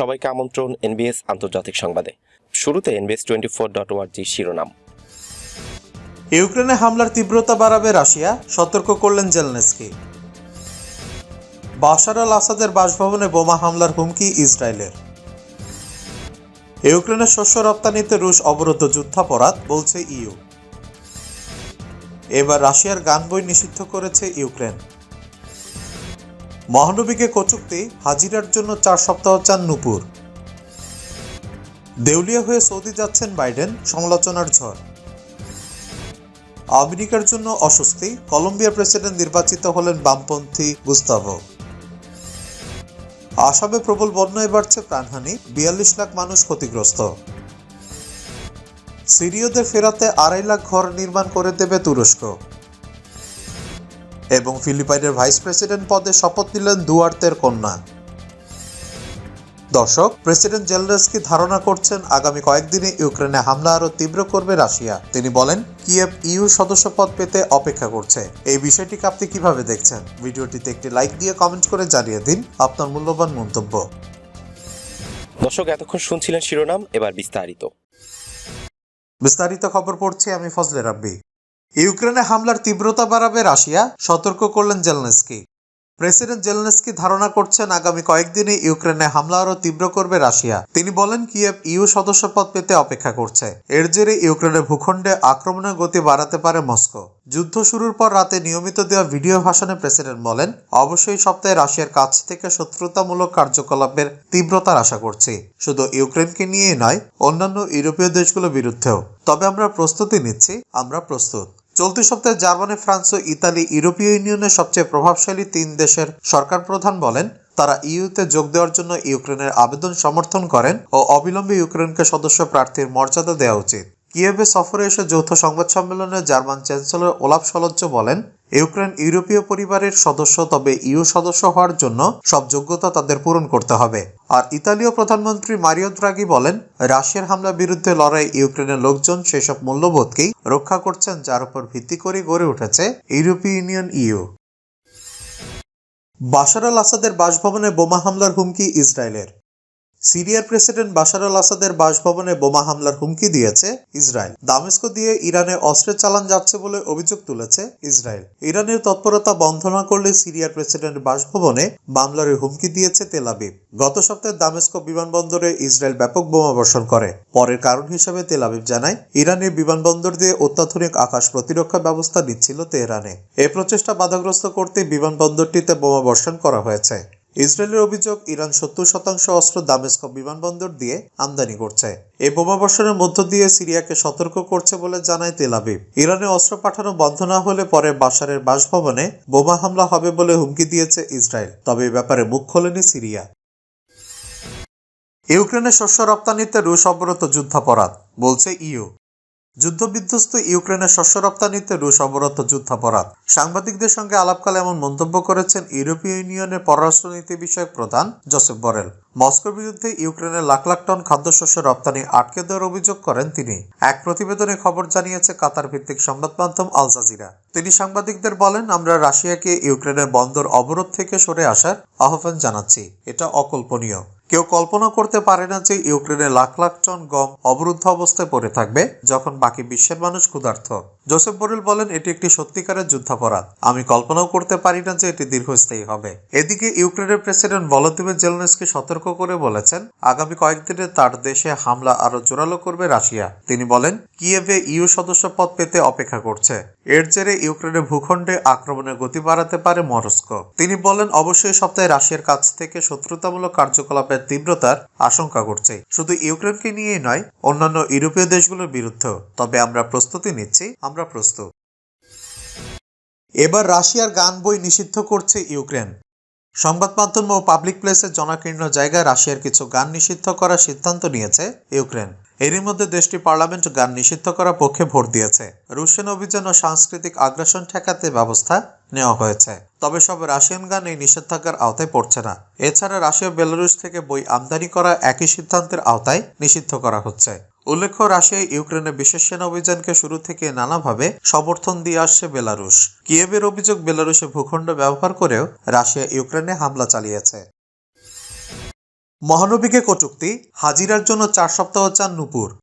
সবাইকে আমন্ত্রণ এনবিএস আন্তর্জাতিক সংবাদে। শুরুতে NBS twenty four dot org শিরোনাম। ইউক্রেনে হামলার তীব্রতা বাড়াবে রাশিয়া, সতর্ক করলেন জেলনেস্কি। বাশার আল আসাদের বাসভবনে বোমা হামলার হুমকি ইসরায়েলের। ইউক্রেনের শস্য রপ্তানিতে রুশ অবরুদ্ধ যুদ্ধাপরাধ, বলছে ইউ। এবার রাশিয়ার গান বই নিষিদ্ধ করেছে ইউক্রেন। মহানবীকে কচুক্তি, হাজিরার জন্য চার সপ্তাহ চান নুপুর। দেউলিয়া হয়ে সৌদি যাচ্ছেন বাইডেন, সমালোচনার ঝড়। আমেরিকার জন্য অস্বস্তি কলম্বিয়ার প্রেসিডেন্ট নির্বাচিত হলেন বামপন্থী গুস্তাভো। আসামে প্রবল বন্যায় বাড়ছে প্রাণহানি, বিয়াল্লিশ লাখ মানুষ ক্ষতিগ্রস্ত। সিরিয়দের ফেরাতে আড়াই লাখ ঘর নির্মাণ করে দেবে তুরস্ক। এবং ফিলিপাইনের ভাইস প্রেসিডেন্ট পদে শপথ নিলেন দুয়ার্তের কন্যা। দর্শক প্রেসিডেন্ট জেলনেস্কি ধারণা করছেন আগামী কয়েকদিনে ইউক্রেনে হামলা আরও তীব্র করবে রাশিয়া। তিনি বলেন কিয়েভ ইউ সদস্যপদ পেতে অপেক্ষা করছে। এই বিষয়টিকে আপনি কীভাবে দেখছেন? ভিডিওটিতে একটি লাইক দিয়ে কমেন্ট করে জানিয়ে দিন আপনার মূল্যবান মন্তব্য। দর্শক এতক্ষণ শুনছিলেন শিরোনাম এবার বিস্তারিত। বিস্তারিত খবর পড়ছি আমি ফজলে রাব্বি। ইউক্রেনে হামলার তীব্রতা বাড়াবে রাশিয়া, সতর্ক করলেন জেলনেস্কি। প্রেসিডেন্ট জেলনেস্কি ধারণা করছেন আগামী কয়েকদিনে ইউক্রেনে হামলা আরও তীব্র করবে রাশিয়া। তিনি বলেন, কিয়েভ ইউ সদস্যপদ পেতে অপেক্ষা করছে। এর জেরে ইউক্রেনের ভূখণ্ডে আক্রমণের গতি বাড়াতে পারে মস্কো। যুদ্ধ শুরুর পর রাতে নিয়মিত দেওয়া ভিডিও ভাষণে প্রেসিডেন্ট বলেন, অবশ্যই সপ্তাহে রাশিয়ার কাছ থেকে শত্রুতামূলক কার্যকলাপের তীব্রতার আশা করছি। শুধু ইউক্রেনকে নিয়েই নয়, অন্যান্য ইউরোপীয় দেশগুলোর বিরুদ্ধেও। তবে আমরা প্রস্তুতি নিচ্ছি, আমরা প্রস্তুত। চলতি সপ্তাহে জার্মানি, ফ্রান্স ও ইতালি ইউরোপীয় ইউনিয়নের সবচেয়ে প্রভাবশালী তিন দেশের সরকার প্রধান বলেন, তারা ইউতে যোগ দেওয়ার জন্য ইউক্রেনের আবেদন সমর্থন করেন ও অবিলম্বে ইউক্রেনকে সদস্য প্রার্থীর মর্যাদা দেওয়া উচিত। কিয়েভে সফরে এসে যৌথ সংবাদ সম্মেলনে জার্মান চ্যান্সেলর ওলাফ সলজ্জ বলেন, ইউক্রেন ইউরোপীয় পরিবারের সদস্য তবে ইউ সদস্য হওয়ার জন্য সব যোগ্যতা তাদের পূরণ করতে হবে। আর ইতালীয় প্রধানমন্ত্রী মারিও দ্রাগি বলেন, রাশিয়ার হামলার বিরুদ্ধে লড়াই ইউক্রেনের লোকজন সেসব মূল্যবোধকেই রক্ষা করছেন, যার উপর ভিত্তি করে গড়ে উঠেছে ইউরোপীয় ইউনিয়ন ইউ। বাশার আল আসাদের বাসভবনে বোমা হামলার হুমকি ইসরায়েলের। সিরিয়ার প্রেসিডেন্ট বাশার আল আসাদের বাসভবনে বোমা হামলার হুমকি দিয়েছে ইসরায়েল। দামেস্কো দিয়ে ইরানে অস্ত্রের চালান যাচ্ছে বলে অভিযোগ তুলেছে ইসরায়েল। ইরানের তৎপরতা বন্ধ না করলে সিরিয়ার প্রেসিডেন্ট বাসভবনে মামলার হুমকি দিয়েছে তেল আবিব। গত সপ্তাহে দামেস্কো বিমানবন্দরে ইসরায়েল ব্যাপক বোমা বর্ষণ করে। পরের কারণ হিসেবে তেল আবিব জানায় ইরানের বিমানবন্দর দিয়ে অত্যাধুনিক আকাশ প্রতিরক্ষা ব্যবস্থা নিচ্ছিল তেহরানে। এ প্রচেষ্টা বাধাগ্রস্ত করতে বিমানবন্দরটিতে বোমা বর্ষণ করা হয়েছে। ইসরায়েলের অভিযোগ ইরান সত্তর শতাংশ অস্ত্র দামেস্ক বিমানবন্দর দিয়ে আমদানি করছে। এই বোমাবর্ষণের মধ্য দিয়ে সিরিয়াকে সতর্ক করছে বলে জানায় তেল ইরানে অস্ত্র পাঠানো বন্ধ না হলে পরে বাসারের বাসভবনে বোমা হামলা হবে বলে হুমকি দিয়েছে ইসরায়েল। তবে এ ব্যাপারে মুখ খোলেনি সিরিয়া। ইউক্রেনের শস্য রপ্তানিতে রুশ অবরত যুদ্ধাপরাধ, বলছে ইউ যুদ্ধবিধ্বস্ত ইউক্রেনের শস্য রপ্তানিতে রুশ অবরত যুদ্ধাপরাধ। সাংবাদিকদের সঙ্গে আলাপকালে এমন মন্তব্য করেছেন ইউরোপীয় ইউনিয়নের পররাষ্ট্রনীতি বিষয়ক প্রধান জোসেফ বরেল। মস্কোর বিরুদ্ধে ইউক্রেনের লাখ লাখ টন খাদ্যশস্য রপ্তানি আটকে দেওয়ার অভিযোগ করেন তিনি। এক প্রতিবেদনে খবর জানিয়েছে কাতার ভিত্তিক সংবাদ মাধ্যম আল জাজিরা। তিনি সাংবাদিকদের বলেন, আমরা রাশিয়াকে ইউক্রেনের বন্দর অবরোধ থেকে সরে আসার আহ্বান জানাচ্ছি। এটা অকল্পনীয়। কেউ কল্পনা করতে পারে না যে ইউক্রেনে লাখ লাখ টন গম অবরুদ্ধ অবস্থায় পড়ে থাকবে, যখন বাকি বিশ্বের মানুষ ক্ষুধার্ত। জোসেফ বোরেল বলেন, এটি একটি সত্যিকারের যুদ্ধাপরাধ। আমি কল্পনাও করতে পারি না যে এটি দীর্ঘস্থায়ী হবে। এদিকে ইউক্রেনের প্রেসিডেন্ট ভলোদিমির জেলনেসকে সতর্ক করে বলেছেন, আগামী কয়েকদিনে তার দেশে হামলা আরও জোরালো করবে রাশিয়া। তিনি বলেন, কিয়েভে ইউ সদস্য পদ পেতে অপেক্ষা করছে। এর জেরে ইউক্রেনের ভূখণ্ডে আক্রমণের গতি বাড়াতে পারে মরস্কো। তিনি বলেন, অবশ্যই সপ্তাহে রাশিয়ার কাছ থেকে শত্রুতামূলক কার্যকলাপের তীব্রতার আশঙ্কা করছে। শুধু ইউক্রেনকে নিয়েই নয়, অন্যান্য ইউরোপীয় দেশগুলোর বিরুদ্ধেও। তবে আমরা প্রস্তুতি নিচ্ছি, আমরা প্রস্তুত। এবার রাশিয়ার গান বই নিষিদ্ধ করছে ইউক্রেন। সংবাদ মাধ্যম ও পাবলিক প্লেসের জনাকীর্ণ জায়গায় রাশিয়ার কিছু গান নিষিদ্ধ করার সিদ্ধান্ত নিয়েছে ইউক্রেন। এরই মধ্যে দেশটির পার্লামেন্ট গান নিষিদ্ধ করার পক্ষে ভোট দিয়েছে। রুশিয়ান অভিযান ও সাংস্কৃতিক আগ্রাসন ঠেকাতে ব্যবস্থা নেওয়া হয়েছে। তবে সব রাশিয়ান গান এই নিষেধাজ্ঞার আওতায় পড়ছে না। এছাড়া রাশিয়া বেলারুশ থেকে বই আমদানি করা একই সিদ্ধান্তের আওতায় নিষিদ্ধ করা হচ্ছে। উল্লেখ্য রাশিয়া ইউক্রেনের বিশেষ সেনা অভিযানকে শুরু থেকে নানাভাবে সমর্থন দিয়ে আসছে বেলারুশ। কিয়েভের অভিযোগ, বেলারুশে ভূখণ্ড ব্যবহার করেও রাশিয়া ইউক্রেনে হামলা চালিয়েছে। মহানবীকে কটুক্তি, হাজিরার জন্য চার সপ্তাহ চান নূপুর।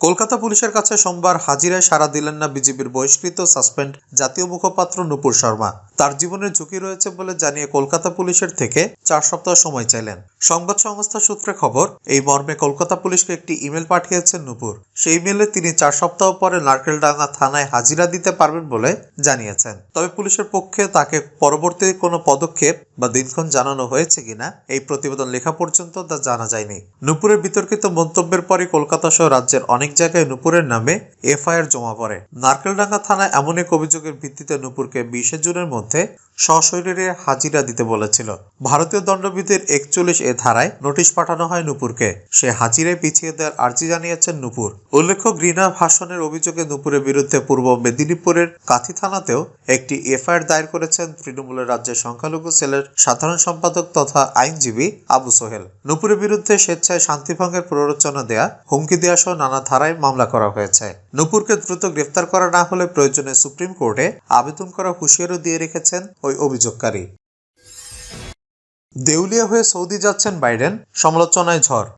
কলকাতা পুলিশের কাছে সোমবার হাজিরায় সাড়া দিলেন না বিজেপির বহিষ্কৃত সাসপেন্ড জাতীয় মুখপাত্র নূপুর শর্মা। তার জীবনের ঝুঁকি রয়েছে বলে জানিয়ে কলকাতা পুলিশের থেকে চার সপ্তাহ সময় চাইলেন। সংবাদ সংস্থা সূত্রে খবর, এই মর্মে কলকাতা পুলিশকে একটি ইমেল পাঠিয়েছেন নূপুর। সেই ইমেলে তিনি চার সপ্তাহ পরে নারকেলডাঙ্গা থানায় হাজিরা দিতে পারবেন বলে জানিয়েছেন। তবে পুলিশের পক্ষে তাকে পরবর্তী কোনো পদক্ষেপ বা দিনক্ষণ জানানো হয়েছে কিনা, এই প্রতিবেদন লেখা পর্যন্ত তা জানা যায়নি। নূপুরের বিতর্কিত মন্তব্যের পরে কলকাতা সহ রাজ্যের অনেক জায়গায় নূপুরের নামে এফআইআর জমা পড়ে। নারকেলডাঙ্গা থানায় এমন এক অভিযোগের ভিত্তিতে নূপুরকে বিশে জুনের মধ্যে সশরীরে হাজিরা দিতে বলেছিল। ভারতীয় দণ্ডবিধির একচল্লিশ এ ধারায় নোটিশ পাঠানো হয় নূপুরকে। সে হাজিরায় পিছিয়ে দেওয়ার আর্জি জানিয়েছেন নূপুর। উল্লেখ্য, ঘৃণা ভাষণের অভিযোগে নূপুরের বিরুদ্ধে পূর্ব মেদিনীপুরের কাথি থানাতেও একটি এফআইআর দায়ের করেছেন তৃণমূলের রাজ্যের সংখ্যালঘু সেলের সাধারণ সম্পাদক তথা আইনজীবী আবু সোহেল। নূপুরের বিরুদ্ধে স্বেচ্ছায় শান্তিভঙ্গের প্ররোচনা দেয়া, হুমকি দেওয়া সহ নানা ধারায় মামলা করা হয়েছে। নুপুরকে দ্রুত গ্রেফতার করা না হলে প্রয়োজনে সুপ্রিম কোর্টে আবেদন করা হুঁশিয়ারও দিয়ে রেখেছেন ওই অভিযোগকারী। দেউলিয়া হয়ে সৌদি যাচ্ছেন বাইডেন, সমালোচনায় ঝড়।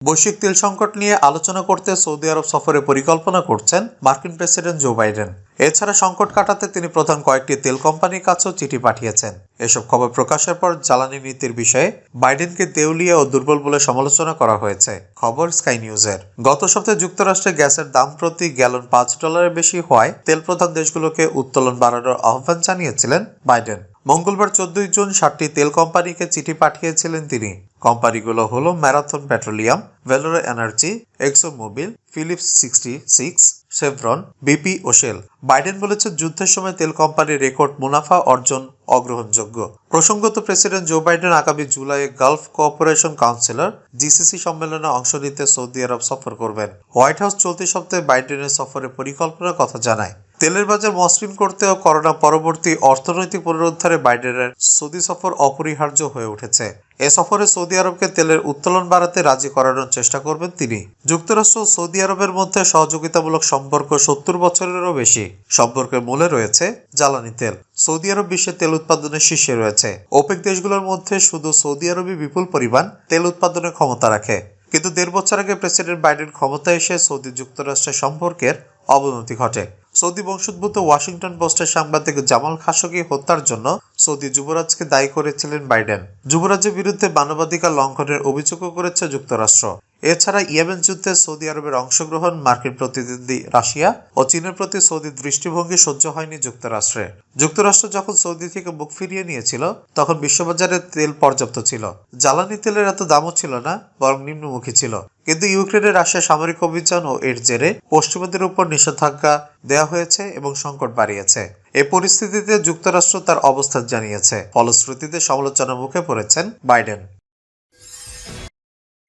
বৈশ্বিক তেল সংকট নিয়ে আলোচনা করতে সৌদি আরব সফরে পরিকল্পনা করছেন মার্কিন প্রেসিডেন্ট জো বাইডেন। এছাড়া সংকট কাটাতে তিনি প্রধান কয়েকটি তেল কোম্পানির কাছেও চিঠি পাঠিয়েছেন। এসব খবর প্রকাশের পর জ্বালানি নীতির বিষয়ে বাইডেনকে দেউলিয়া ও দুর্বল বলে সমালোচনা করা হয়েছে, খবর স্কাই নিউজের। গত সপ্তাহে যুক্তরাষ্ট্রে গ্যাসের দাম প্রতি গ্যালন পাঁচ ডলারের বেশি হওয়ায় তেল প্রধান দেশগুলোকে উত্তোলন বাড়ানোর আহ্বান জানিয়েছিলেন বাইডেন। মঙ্গলবার চোদ্দই জুন সাতটি তেল কোম্পানিকে চিঠি পাঠিয়েছিলেন তিনি। কোম্পানিগুলো হলো Marathon petroleum, Valero energy Exo Mobil Phillips sixty six Chevron BP ও শেল বাইডেন বলেছেন যুদ্ধের সময় তেল কোম্পানির রেকর্ড মুনাফা অর্জন অগ্রহণযোগ্য। প্রসঙ্গত প্রেসিডেন্ট জো বাইডেন আগামী জুলাইয়ে গালফ কোঅপারেশন কাউন্সিলর জিসিসি সম্মেলনে অংশ নিতে সৌদি আরব সফর করবেন। হোয়াইট হাউস চলতি সপ্তাহে বাইডেনের সফরের পরিকল্পনার কথা জানায়। তেলের বাজার মসৃণ করতে ও করোনা পরবর্তী অর্থনৈতিক পুনরুদ্ধারে বাইডেনের সৌদি সফর অপরিহার্য হয়ে উঠেছে। এ সফরে সৌদি আরবকে তেলের উত্তোলন বাড়াতে রাজি করানোর চেষ্টা করবেন তিনি। যুক্তরাষ্ট্র ও সৌদি আরবের মধ্যে সহযোগিতামূলক সম্পর্ক সত্তর বছরেরও বেশি। সম্পর্কের মূলে রয়েছে জ্বালানি তেল। সৌদি আরব বিশ্বে তেল উৎপাদনের শীর্ষে রয়েছে। ওপেক দেশগুলোর মধ্যে শুধু সৌদি আরবই বিপুল পরিমাণ তেল উৎপাদনের ক্ষমতা রাখে। কিন্তু দেড় বছর আগে প্রেসিডেন্ট বাইডেন ক্ষমতায় এসে সৌদি যুক্তরাষ্ট্রের সম্পর্কের অবনতি ঘটে। সৌদি বংশোদ্ভূত ওয়াশিংটন পোস্টের সাংবাদিক জামাল খাশোগি হত্যার জন্য সৌদি যুবরাজকে দায়ী করেছিলেন বাইডেন। যুবরাজের বিরুদ্ধে মানবাধিকার লঙ্ঘনের অভিযোগও করেছে যুক্তরাষ্ট্র। এছাড়া ইয়েমেন যুদ্ধে সৌদি আরবের অংশগ্রহণ, মার্কিন প্রতিদ্বন্দ্বী রাশিয়া ও চীনের প্রতি সৌদির দৃষ্টিভঙ্গি সহ্য হয়নি যুক্তরাষ্ট্রে। যুক্তরাষ্ট্র যখন সৌদি থেকে মুখ ফিরিয়ে নিয়েছিল, তখন বিশ্ববাজারে তেল পর্যাপ্ত ছিল। জ্বালানি তেলের এত দামও ছিল না, বরং নিম্নমুখী ছিল। কিন্তু ইউক্রেনের রাশিয়া সামরিক অভিযান ও এর জেরে পশ্চিমাদের উপর নিষেধাজ্ঞা দেওয়া হয়েছে এবং সংকট বাড়িয়েছে। এ পরিস্থিতিতে যুক্তরাষ্ট্র তার অবস্থান জানিয়েছে। ফলশ্রুতিতে সমালোচনার মুখে পড়েছেন বাইডেন।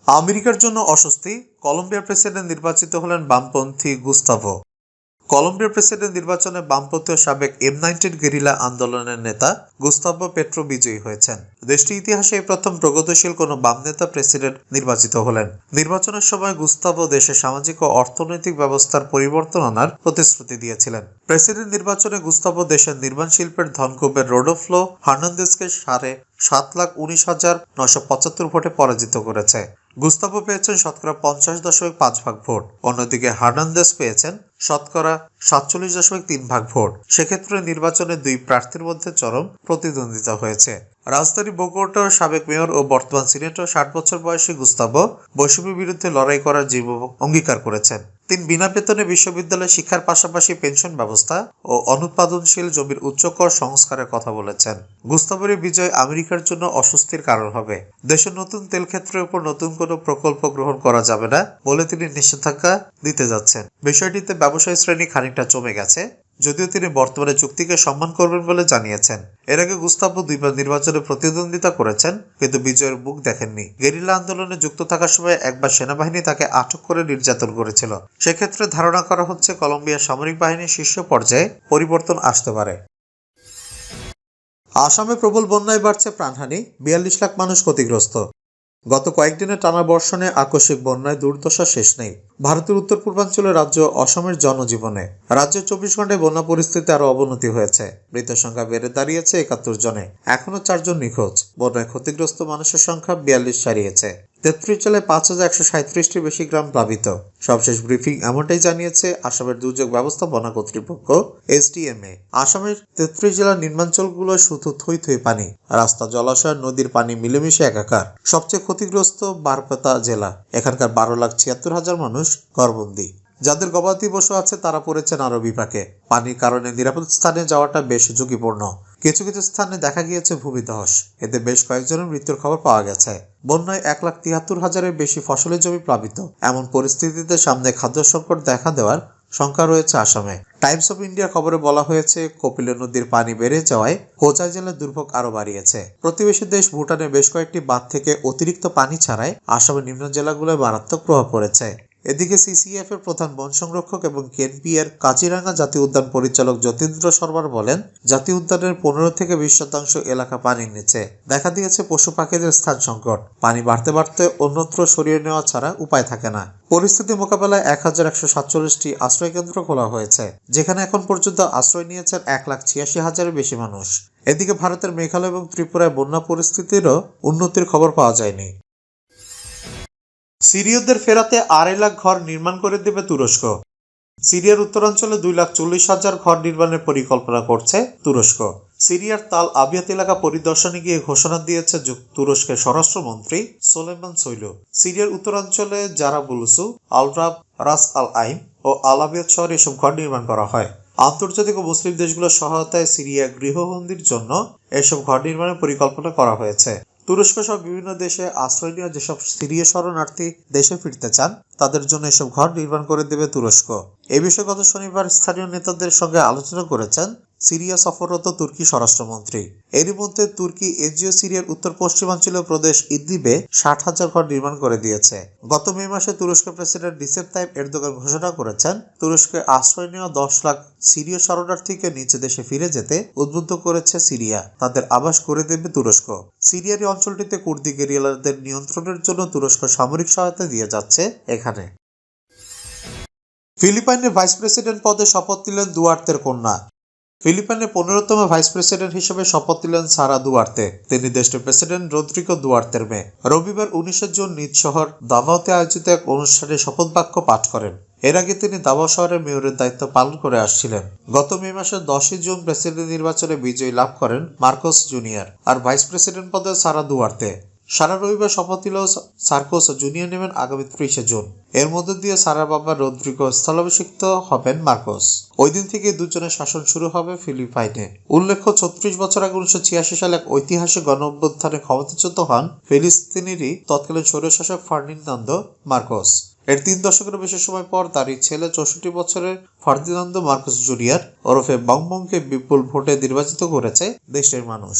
আমেরিকার জন্য অস্বস্তি কলম্বিয়ার প্রেসিডেন্ট নির্বাচিত হলেন বামপন্থী গুস্তাভো। কলম্বিয়ার প্রেসিডেন্ট নির্বাচনে বামপন্থী সাবেক এম নাইনটিন গেরিলা আন্দোলনের নেতা গুস্তাভো পেট্রো বিজয়ী হয়েছেন। দেশটির ইতিহাসে এই প্রথম প্রগতিশীল কোনো বাম নেতা প্রেসিডেন্ট নির্বাচিত হলেন। নির্বাচনের সময় গুস্তাভো দেশের সামাজিক ও অর্থনৈতিক ব্যবস্থার পরিবর্তন আনার প্রতিশ্রুতি দিয়েছিলেন। প্রেসিডেন্ট নির্বাচনে গুস্তাভো দেশের নির্মাণ শিল্পের ধনকুবের রোডোফ্লো হার্নান্দেসকে সাড়ে সাত লাখ উনিশ হাজার নয়শো পঁচাত্তর ভোটে পরাজিত করেছে। গুস্তাভো পেয়েছেন শতকরা পঞ্চাশ দশমিক পাঁচ ভাগ ভোট। অন্যদিকে হার্নান্দেস পেয়েছেন শতকরা সাতচল্লিশ দশমিক তিন ভাগ ভোট। সেক্ষেত্রে নির্বাচনে দুই প্রার্থীর মধ্যে চরম প্রতিদ্বন্দ্বিতা হয়েছে। রাজধানী বোগোটার সাবেক মেয়র ও বর্তমান সিনেটর ষাট বছর বয়সী গুস্তাভো বৈষম্যের বিরুদ্ধে লড়াই করার জীব অঙ্গীকার করেছেন। তিনি বিনা বেতনে বিশ্ববিদ্যালয় শিক্ষার পাশাপাশি পেনশন ব্যবস্থা ও অনুৎপাদনশীল জমির উচ্চকর সংস্কারের কথা বলেছেন। গুস্তাভের বিজয় আমেরিকার জন্য অস্বস্তির কারণ হবে। দেশের নতুন তেল ক্ষেত্রের উপর নতুন কোনো প্রকল্প গ্রহণ করা যাবে না বলে তিনি নিষেধাজ্ঞা দিতে যাচ্ছেন। বিষয়টিতে ব্যবসায়ী শ্রেণি খানিকটা জমে গেছে। যদিও তিনি বর্তমানে চুক্তিকে সম্মান করবেন বলে জানিয়েছেন। এর আগে গুস্তাভো দুইবার নির্বাচনে প্রতিদ্বন্দ্বিতা করেছেন, কিন্তু বিজয়ের মুখ দেখেননি। গেরিলা আন্দোলনে যুক্ত থাকার সময় একবার সেনাবাহিনী তাকে আটক করে নির্যাতন করেছিল। সেক্ষেত্রে ধারণা করা হচ্ছে কলম্বিয়ার সামরিক বাহিনীর শীর্ষ পর্যায়ে পরিবর্তন আসতে পারে। আসামে প্রবল বন্যায় বাড়ছে প্রাণহানি, বিয়াল্লিশ লাখ মানুষ ক্ষতিগ্রস্ত। গত কয়েকদিনের টানা বর্ষণে আকস্মিক বন্যায় দুর্দশা শেষ নেই। ভারতের উত্তর পূর্বাঞ্চলের রাজ্য অসমের জনজীবনে। রাজ্য চব্বিশ ঘন্টায় বন্যা পরিস্থিতি আরও অবনতি হয়েছে। মৃতের সংখ্যা বেড়ে দাঁড়িয়েছে একাত্তর জনে। এখনও চারজন নিখোঁজ। বন্যায় ক্ষতিগ্রস্ত মানুষের সংখ্যা বিয়াল্লিশ ছাড়িয়েছে। তেত্রিশ জেলায় পাঁচ হাজার একশো সাঁত্রিশটির বেশি গ্রাম প্লাবিত। সবশেষ ব্রিফিং এমনটাই জানিয়েছে আসামের দুর্যোগ ব্যবস্থাপনা কর্তৃপক্ষ, এসডিএমএ। আসামের তেত্রিশ জেলার নিম্নাঞ্চলগুলো শুধু থই থই পানি, রাস্তা জলাশয়, নদীর পানি মিলেমিশে একাকার। সবচেয়ে ক্ষতিগ্রস্ত বারপেতা জেলা, এখানকার বারো লাখ ছিয়াত্তর হাজার মানুষ ঘরবন্দি। যাদের গবাদি পশু আছে তারা পড়েছেন আরও বিপাকে। পানির কারণে নিরাপদ স্থানে যাওয়াটা বেশ ঝুঁকিপূর্ণ। কিছু কিছু স্থানে দেখা গিয়েছে ভূমিধস এতে বেশ কয়েকজনের মৃত্যুর খবর পাওয়া গেছে। বন্যায় এক লাখ তিয়াত্তর হাজারের বেশি ফসলের জমি প্লাবিত। এমন পরিস্থিতিতে সামনে খাদ্য সংকট দেখা দেওয়ার শঙ্কা রয়েছে আসামে। টাইমস অফ ইন্ডিয়ার খবরে বলা হয়েছে কপিলা নদীর পানি বেড়ে যাওয়ায় হোজাই জেলার দুর্ভোগ আরও বাড়িয়েছে। প্রতিবেশী দেশ ভুটানের বেশ কয়েকটি বাঁধ থেকে অতিরিক্ত পানি ছাড়াই আসামের নিম্ন জেলাগুলোয় মারাত্মক প্রভাব পড়েছে। এদিকে সিসিএফ এর প্রধান বন সংরক্ষক এবং কেনপি এর কাজিরাঙ্গা জাতীয় উদ্যান পরিচালক যতীন্দ্র সরবার বলেন, জাতীয় উদ্যানের পনেরো থেকে বিশ শতাংশ এলাকা পানির নিচে। দেখা দিয়েছে পশু পাখিদের স্থান সংকট। পানি বাড়তে বাড়তে অন্যত্র সরিয়ে নেওয়া ছাড়া উপায় থাকে না। পরিস্থিতি মোকাবেলায় এক হাজার একশো সাতচল্লিশটি আশ্রয় কেন্দ্র খোলা হয়েছে, যেখানে এখন পর্যন্ত আশ্রয় নিয়েছেন এক লাখ ছিয়াশি হাজারের বেশি মানুষ। এদিকে ভারতের মেঘালয় এবং ত্রিপুরায় বন্যা পরিস্থিতিরও উন্নতির খবর পাওয়া যায়নি। সিরীয়দের ফেরাতে আড়াই লাখ ঘর নির্মাণ করে দেবে তুরস্ক। সিরিয়ার উত্তরাঞ্চলে দুই লাখ চল্লিশ হাজার ঘর নির্মাণের পরিকল্পনা করছে তুরস্ক। সিরিয়ার তাল আবিয়াত এলাকা পরিদর্শনে গিয়ে ঘোষণা দিয়েছে তুরস্কের স্বরাষ্ট্রমন্ত্রী সোলেমান সৈলু সিরিয়ার উত্তরাঞ্চলে যারা বুলুসু আলরাব, রাস আল আইন ও আল আবিয়াত শহরে এসব ঘর নির্মাণ করা হয়। আন্তর্জাতিক ও মুসলিম দেশগুলোর সহায়তায় সিরিয়া গৃহবন্দির জন্য এসব ঘর নির্মাণের পরিকল্পনা করা হয়েছে। তুরস্ক সহ বিভিন্ন দেশে আশ্রয় নেওয়া যেসব সিরিয় শরণার্থী দেশে ফিরতে চান, তাদের জন্য এসব ঘর নির্মাণ করে দেবে তুরস্ক। এ বিষয়ে গত শনিবার স্থানীয় নেতাদের সঙ্গে আলোচনা করেছেন সিরিয়া সফররত তুর্কি স্বরাষ্ট্রমন্ত্রী। এরই মধ্যে তুর্কি এনজিও সিরিয়ার উত্তর পশ্চিমাঞ্চলীয় প্রদেশ ইদলিবে ষাট হাজার ঘর নির্মাণ করে দিয়েছে। গত মে মাসে তুরস্কের প্রেসিডেন্ট রিসেপ তাইপ এরদোগান ঘোষণা করেছেন, তুরস্কে আশ্রয় নেওয়া দশ লাখ সিরীয় শরণার্থীকে নিজ দেশে ফিরে যেতে উদ্বুদ্ধ করেছে সিরিয়া। তাদের আবাস করে দেবে তুরস্ক। সিরিয়ার অঞ্চলটিতে কুর্দি গেরিলাদের নিয়ন্ত্রণের জন্য তুরস্ক সামরিক সহায়তা দিয়ে যাচ্ছে এখানে। ফিলিপাইনের ভাইস প্রেসিডেন্ট পদে শপথ নিলেন দুয়ার্তের কন্যা। ফিলিপাইনের পনেরোতম ভাইস প্রেসিডেন্ট হিসেবে শপথ নিলেন সারা দুয়ার্তে। তিনি দেশটির প্রেসিডেন্ট রদ্রিগো দুয়ার্তের মেয়ে। রবিবার উনিশে জুন নিজ শহর দাভাওতে আয়োজিত এক অনুষ্ঠানে শপথ বাক্য পাঠ করেন। এর আগে তিনি দাবা শহরের মেয়রের দায়িত্ব পালন করে আসছিলেন। গত মে মাসের দশই জুন প্রেসিডেন্ট নির্বাচনে বিজয়ী লাভ করেন মার্কোস জুনিয়র আর ভাইস প্রেসিডেন্ট পদে সারা দুয়ার্তে। সারা রবিবার শপথ নিলেও সার্কোস জুনিয়র নেবেন আগামী ত্রিশে জুন। এর মধ্য দিয়ে সারা বাবা রদ্রিগো স্থলাভিষিক্ত হবেন মার্কোস। ওই দিন থেকে দুজনের শাসন শুরু হবে ফিলিপাইনে। উল্লেখ্য, ছত্রিশ বছর আগে উনিশশো ছিয়াশি সালে এক ঐতিহাসিক গণ অভ্যুত্থানে ক্ষমতাচ্যুত হন ফিলিস্তিনেরই তৎকালীন স্বৈরশাসক ফার্ডিনান্দো মার্কোস। এর তিন দশকের বেশি সময় পর তারই ছেলে চৌষট্টি বছরের ফার্দিনান্দো মার্কোস জুনিয়র ওরফে বংবংকে বিপুল ভোটে নির্বাচিত করেছে দেশের মানুষ।